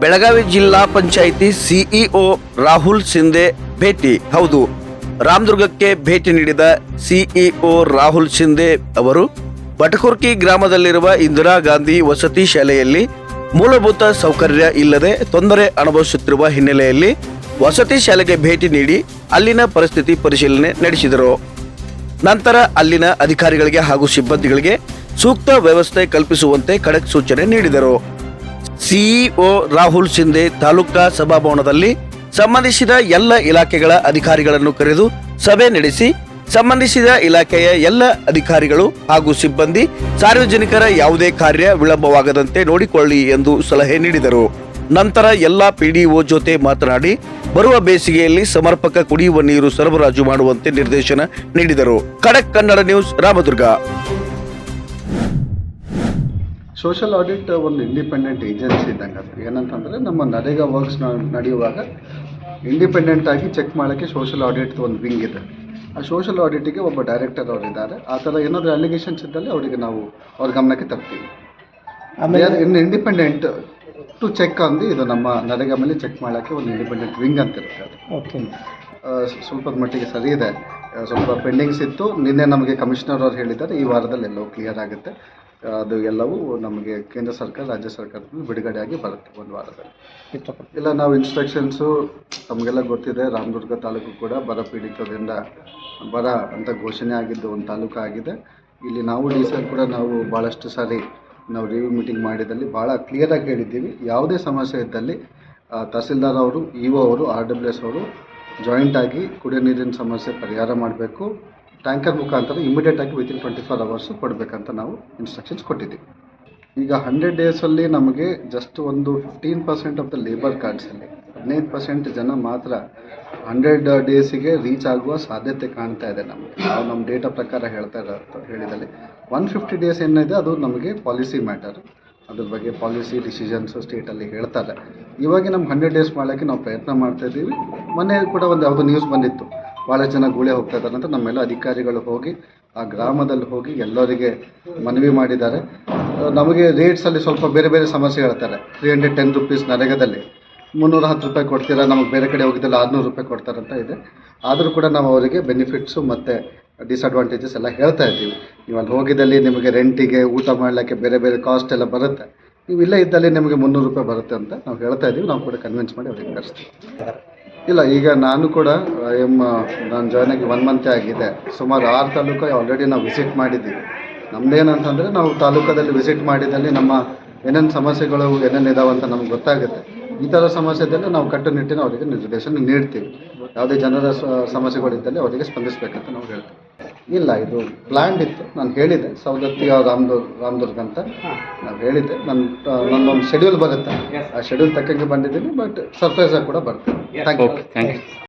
ಬೆಳಗಾವಿ ಜಿಲ್ಲಾ ಪಂಚಾಯಿತಿ ಸಿಇಒ ರಾಹುಲ್ ಸಿಂಧೆ ಭೇಟಿ. ಹೌದು, ರಾಮದುರ್ಗಕ್ಕೆ ಭೇಟಿ ನೀಡಿದ ಸಿಇಒ ರಾಹುಲ್ ಸಿಂಧೆ ಅವರು ಬಟಕುರ್ಕಿ ಗ್ರಾಮದಲ್ಲಿರುವ ಇಂದಿರಾ ಗಾಂಧಿ ವಸತಿ ಶಾಲೆಯಲ್ಲಿ ಮೂಲಭೂತ ಸೌಕರ್ಯ ಇಲ್ಲದೆ ತೊಂದರೆ ಅನುಭವಿಸುತ್ತಿರುವ ಹಿನ್ನೆಲೆಯಲ್ಲಿ ವಸತಿ ಶಾಲೆಗೆ ಭೇಟಿ ನೀಡಿ ಅಲ್ಲಿನ ಪರಿಸ್ಥಿತಿ ಪರಿಶೀಲನೆ ನಡೆಸಿದರು. ನಂತರ ಅಲ್ಲಿನ ಅಧಿಕಾರಿಗಳಿಗೆ ಹಾಗೂ ಸಿಬ್ಬಂದಿಗಳಿಗೆ ಸೂಕ್ತ ವ್ಯವಸ್ಥೆ ಕಲ್ಪಿಸುವಂತೆ ಖಡಕ್ ಸೂಚನೆ ನೀಡಿದರು. ಸಿಇಒ ರಾಹುಲ್ ಸಿಂಧೆ ತಾಲೂಕಾ ಸಭಾಭವನದಲ್ಲಿ ಸಂಬಂಧಿಸಿದ ಎಲ್ಲ ಇಲಾಖೆಗಳ ಅಧಿಕಾರಿಗಳನ್ನು ಕರೆದು ಸಭೆ ನಡೆಸಿ, ಸಂಬಂಧಿಸಿದ ಇಲಾಖೆಯ ಎಲ್ಲ ಅಧಿಕಾರಿಗಳು ಹಾಗೂ ಸಿಬ್ಬಂದಿ ಸಾರ್ವಜನಿಕರ ಯಾವುದೇ ಕಾರ್ಯ ವಿಳಂಬವಾಗದಂತೆ ನೋಡಿಕೊಳ್ಳಿ ಎಂದು ಸಲಹೆ ನೀಡಿದರು. ನಂತರ ಎಲ್ಲ ಪಿಡಿಒ ಜೊತೆ ಮಾತನಾಡಿ, ಬರುವ ಬೇಸಿಗೆಯಲ್ಲಿ ಸಮರ್ಪಕ ಕುಡಿಯುವ ನೀರು ಸರಬರಾಜು ಮಾಡುವಂತೆ ನಿರ್ದೇಶನ ನೀಡಿದರು. Khadak Kannada news Ramdurg. Social audit ಒಂದು ಇಂಡಿಪೆಂಡೆಂಟ್ ಏಜೆನ್ಸಿ ಇದ್ದಂಗೆ. ಅದು ಏನಂತಂದರೆ ನಮ್ಮ ನರೇಗಾ ವರ್ಕ್ಸ್ ನಡೆಯುವಾಗ ಇಂಡಿಪೆಂಡೆಂಟ್ ಆಗಿ ಚೆಕ್ ಮಾಡೋಕ್ಕೆ ಸೋಷಲ್ ಆಡಿಟ್ ಒಂದು ವಿಂಗ್ ಇದೆ. ಆ ಸೋಷಲ್ ಆಡಿಟಿಗೆ ಒಬ್ಬ ಡೈರೆಕ್ಟರ್ ಅವರು ಇದ್ದಾರೆ. ಆ ಥರ ಏನಾದರೂ ಅಲಿಗೇಷನ್ಸ್ ಇದ್ದಲ್ಲಿ ಅವರಿಗೆ ನಾವು ಅವ್ರ ಗಮನಕ್ಕೆ ತರ್ತೀವಿ. ಇನ್ನು ಇಂಡಿಪೆಂಡೆಂಟ್ ಟು ಚೆಕ್ ಅಂದು ಇದು ನಮ್ಮ ನರೇಗಾ ಮೇಲೆ ಚೆಕ್ ಮಾಡೋಕ್ಕೆ ಒಂದು ಇಂಡಿಪೆಂಡೆಂಟ್ ವಿಂಗ್ ಅಂತ ಇರುತ್ತೆ ಅದು. ಓಕೆ ಸ್ವಲ್ಪ ಸ್ವಲ್ಪದ ಮಟ್ಟಿಗೆ ಸರಿ ಇದೆ. ಸ್ವಲ್ಪ ಪೆಂಡಿಂಗ್ಸ್ ಇತ್ತು. ನಿನ್ನೆ ನಮಗೆ ಕಮಿಷನರ್ ಅವ್ರು ಹೇಳಿದ್ದಾರೆ. ಈ ವಾರದಲ್ಲಿ ಎಲ್ಲೋ ಕ್ಲಿಯರ್ ಆಗುತ್ತೆ. ಅದು ಎಲ್ಲವೂ ನಮಗೆ ಕೇಂದ್ರ ಸರ್ಕಾರ ರಾಜ್ಯ ಸರ್ಕಾರದಿಂದ ಬಿಡುಗಡೆಯಾಗಿ ಬರುತ್ತೆ ಒಂದು ವಾರದಲ್ಲಿ. ಇಲ್ಲ ನಾವು ಇನ್ಸ್ಟ್ರಕ್ಷನ್ಸು ತಮಗೆಲ್ಲ ಗೊತ್ತಿದೆ ರಾಮದುರ್ಗ ತಾಲೂಕು ಕೂಡ ಬರ ಪೀಡಿತದಿಂದ ಬರ ಅಂತ ಘೋಷಣೆ ಆಗಿದ್ದು ಒಂದು ತಾಲೂಕು ಆಗಿದೆ. ಇಲ್ಲಿ ನಾವು ಡಿ ಸಿ ಕೂಡ ನಾವು ಭಾಳಷ್ಟು ಸಾರಿ ನಾವು ರಿವ್ಯೂ ಮೀಟಿಂಗ್ ಮಾಡಿದಲ್ಲಿ ಭಾಳ ಕ್ಲಿಯರಾಗಿ ಹೇಳಿದ್ದೀವಿ. ಯಾವುದೇ ಸಮಸ್ಯೆ ಇದ್ದಲ್ಲಿ ತಹಸೀಲ್ದಾರ್ ಅವರು ಇ ಒ ಅವರು ಆರ್ ಡಬ್ಲ್ಯೂ ಎಸ್ ಅವರು ಜಾಯಿಂಟಾಗಿ ಕುಡಿಯೋ ನೀರಿನ ಸಮಸ್ಯೆ ಪರಿಹಾರ ಮಾಡಬೇಕು. ಟ್ಯಾಂಕರ್ ಮುಖಾಂತರ ಇಮಿಡಿಯೇಟ್ ಆಗಿ ವಿತಿನ್ ಟ್ವೆಂಟಿ ಫೋರ್ ಅವರ್ಸ್ ಕೊಡಬೇಕಂತ ನಾವು ಇನ್ಸ್ಟ್ರಕ್ಷನ್ಸ್ ಕೊಟ್ಟಿದ್ದೀವಿ. ಈಗ ಹಂಡ್ರೆಡ್ ಡೇಸಲ್ಲಿ ನಮಗೆ ಜಸ್ಟ್ ಒಂದು fifteen percent of the labour ಕಾರ್ಡ್ಸಲ್ಲಿ ಹದಿನೈದು ಪರ್ಸೆಂಟ್ ಜನ ಮಾತ್ರ ಹಂಡ್ರೆಡ್ ಡೇಸಿಗೆ ರೀಚ್ ಆಗುವ ಸಾಧ್ಯತೆ ಕಾಣ್ತಾ ಇದೆ ನಮಗೆ. ನಾವು ನಮ್ಮ ಡೇಟಾ ಪ್ರಕಾರ ಹೇಳ್ತಾ ಇರೋ ಹೇಳಿದಲ್ಲಿ. ಒನ್ ಫಿಫ್ಟಿ ಡೇಸ್ ಏನಿದೆ ಅದು ನಮಗೆ ಪಾಲಿಸಿ ಮ್ಯಾಟರ್ ಅದ್ರ ಬಗ್ಗೆ ಪಾಲಿಸಿ ಡಿಸಿಷನ್ಸು ಸ್ಟೇಟಲ್ಲಿ ಹೇಳ್ತಾರೆ. ಇವಾಗ ನಮ್ಮ ಹಂಡ್ರೆಡ್ ಡೇಸ್ ಮಾಡೋಕ್ಕೆ ನಾವು ಪ್ರಯತ್ನ ಮಾಡ್ತಾ ಇದ್ದೀವಿ. ಮೊನ್ನೆ ಕೂಡ ಒಂದು ಯಾವುದೋ ನ್ಯೂಸ್ ಬಂದಿತ್ತು. ಭಾಳ ಜನ ಗುಳೆ ಹೋಗ್ತಾ ಇದ್ದಾರೆ ಅಂತ ನಮ್ಮೆಲ್ಲ ಅಧಿಕಾರಿಗಳು ಹೋಗಿ ಆ ಗ್ರಾಮದಲ್ಲಿ ಹೋಗಿ ಎಲ್ಲರಿಗೆ ಮನವಿ ಮಾಡಿದ್ದಾರೆ. ನಮಗೆ ರೇಟ್ಸಲ್ಲಿ ಸ್ವಲ್ಪ ಬೇರೆ ಬೇರೆ ಸಮಸ್ಯೆ ಹೇಳ್ತಾರೆ. ತ್ರೀ ಹಂಡ್ರೆಡ್ ಟೆನ್ ರುಪೀಸ್ ನರೇಗಾದಲ್ಲಿ. ಮುನ್ನೂರ ಹತ್ತು ರೂಪಾಯಿ ಕೊಡ್ತೀರಾ? ನಮಗೆ ಬೇರೆ ಕಡೆ ಹೋಗಿದ್ದಲ್ಲ ಆರುನೂರು ರೂಪಾಯಿ ಕೊಡ್ತಾರೆ ಅಂತ ಇದೆ. ಆದರೂ ಕೂಡ ನಾವು ಅವರಿಗೆ ಬೆನಿಫಿಟ್ಸು ಮತ್ತು ಡಿಸ್ಅಡ್ವಾಂಟೇಜಸ್ ಎಲ್ಲ ಹೇಳ್ತಾ ಇದ್ದೀವಿ. ನೀವು ಅಲ್ಲಿ ಹೋಗಿದ್ದಲ್ಲಿ ನಿಮಗೆ ರೆಂಟಿಗೆ ಊಟ ಮಾಡಲಿಕ್ಕೆ ಬೇರೆ ಬೇರೆ ಕಾಸ್ಟ್ ಎಲ್ಲ ಬರುತ್ತೆ. ನೀವು ಇಲ್ಲೇ ಇದ್ದಲ್ಲಿ ನಿಮಗೆ ಮುನ್ನೂರು ರೂಪಾಯಿ ಬರುತ್ತೆ ಅಂತ ನಾವು ಹೇಳ್ತಾ ಇದ್ದೀವಿ. ನಾವು ಕೂಡ ಕನ್ವಿನ್ಸ್ ಮಾಡಿ ಅವ್ರಿಗೆ ಕಳಿಸ್ತೀವಿ ಇಲ್ಲ, ಈಗ ನಾನು ಕೂಡ ಎಂ ನಾನು ಜಾಯ್ನ್ ಆಗಿ ಒನ್ ಮಂತೇ ಆಗಿದೆ. ಸುಮಾರು ಆರು ತಾಲೂಕು ಆಲ್ರೆಡಿ ನಾವು ವಿಸಿಟ್ ಮಾಡಿದ್ದೀವಿ. ನಮ್ದೇನಂತಂದರೆ ನಾವು ತಾಲೂಕದಲ್ಲಿ ವಿಸಿಟ್ ಮಾಡಿದಲ್ಲಿ ನಮ್ಮ ಏನೇನು ಸಮಸ್ಯೆಗಳು, ಏನೇನು ಇದಾವೆ ಅಂತ ನಮ್ಗೆ ಗೊತ್ತಾಗುತ್ತೆ. ಈ ಥರ ಸಮಸ್ಯೆದಲ್ಲಿ ನಾವು ಕಟ್ಟುನಿಟ್ಟಿನ ಅವರಿಗೆ ನಿರ್ದೇಶನ ನೀಡ್ತೀವಿ. ಯಾವುದೇ ಜನರ ಸಮಸ್ಯೆಗಳಿದ್ದಲ್ಲಿ ಅವರಿಗೆ ಸ್ಪಂದಿಸಬೇಕಂತ ನಾವು ಹೇಳ್ತೀವಿ. ಇಲ್ಲ ಇದು ಪ್ಲ್ಯಾಂಡ್ ಇತ್ತು. ನಾನು ಹೇಳಿದೆ ಸವದತ್ತಿ ರಾಮದುರ್ಗ ರಾಮದುರ್ಗ ಅಂತ. ನಾವು ಹೇಳಿದ್ದೆ ನನ್ನ ನನ್ನೊಂದು ಶೆಡ್ಯೂಲ್ ಬರುತ್ತೆ. ಆ ಶೆಡ್ಯೂಲ್ ತಕ್ಕಂಗೆ ಬಂದಿದ್ದೀನಿ ಬಟ್ ಸರ್ಪ್ರೈಸ್ ಆಗಿ ಕೂಡ ಬರ್ತೀನಿ. Thank you thank you